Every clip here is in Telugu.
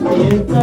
Mientras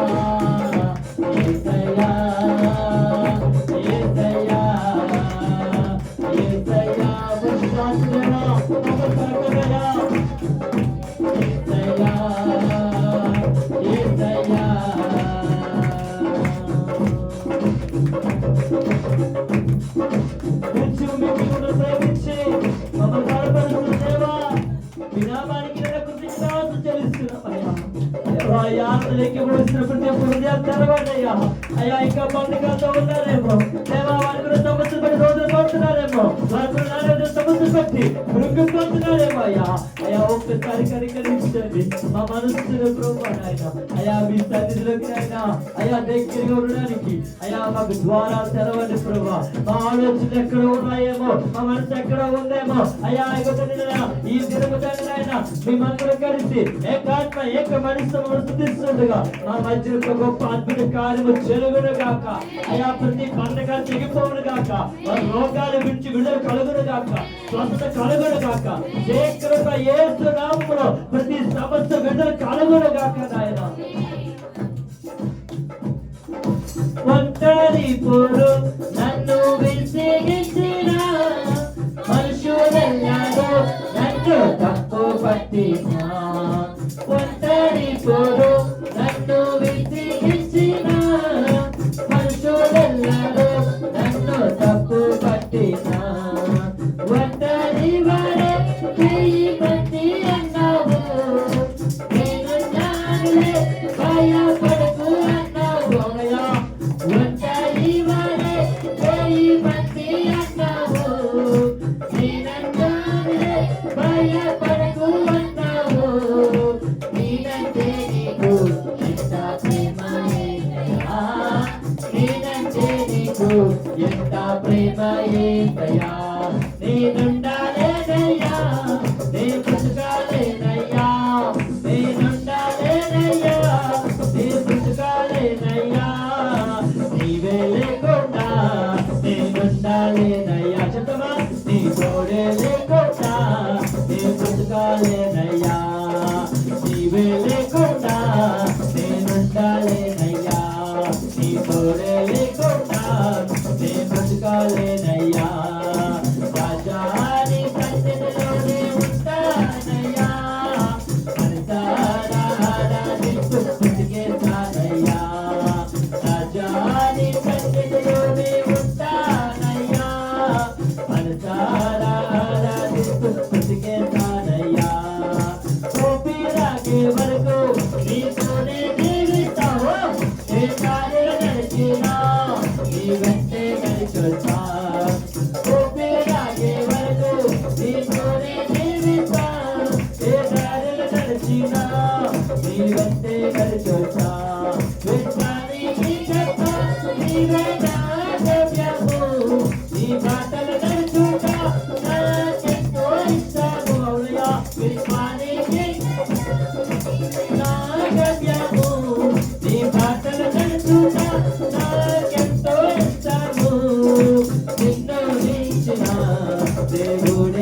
Oh. నీకు కూడా ఇచ్చినప్పుడు పూజ చేస్తారు అయ్యా అయ్యా ఇంకా పండుగతో ఉన్నారేమో లేదా వారి కూడా సమస్య పడి రోజులు పడుతున్నారేమో వారి కూడా అయ్యా అయ్యా ఒక్కసారి కనికరించండి. మా మనస్సును ప్రభా నాయన అయ్యా మీ సన్నిధిలోకి అయినా అయ్యా దగ్గరగా ఉండడానికి అయ్యా మాకు ద్వారా తెరవండి ప్రభా. మా ఆలోచన ఎక్కడ ఉన్నాయేమో మా మనసు ఎక్కడ ఉందేమో అయ్యా ఇక ఈ దినము తండ్రి నాయన మేమందరం కలిసి ఏకాత్మ ఏక మనసు శుద్ధిస్తుండగా మా మధ్య ఒక గొప్ప అద్భుత కార్యము చెరుగును గాక. అయా ప్రతి పండగ తెగిపోవును గాక. వారి రోగాల నుంచి విడుదల కలుగును గాక. స్వస్థత కలుగును గాక. శేఖరుగా ఏసు నామములో ప్రతి సమస్య విడుదల కలుగును గాక నాయన ఒంటరి పోరు నన్ను ఎంత ప్రేమ ఏ దయా నేనుండా Hallelujah. వెంటే నడిచొచ్చా ఒకేలాగే వరకు నీతోనే జీవితా ఏ దారిలో నడిచినా నీ వెంటే నడిచొచ్చా విశ్వాన్ని నీ చెత్త నీ వెంట Devuri.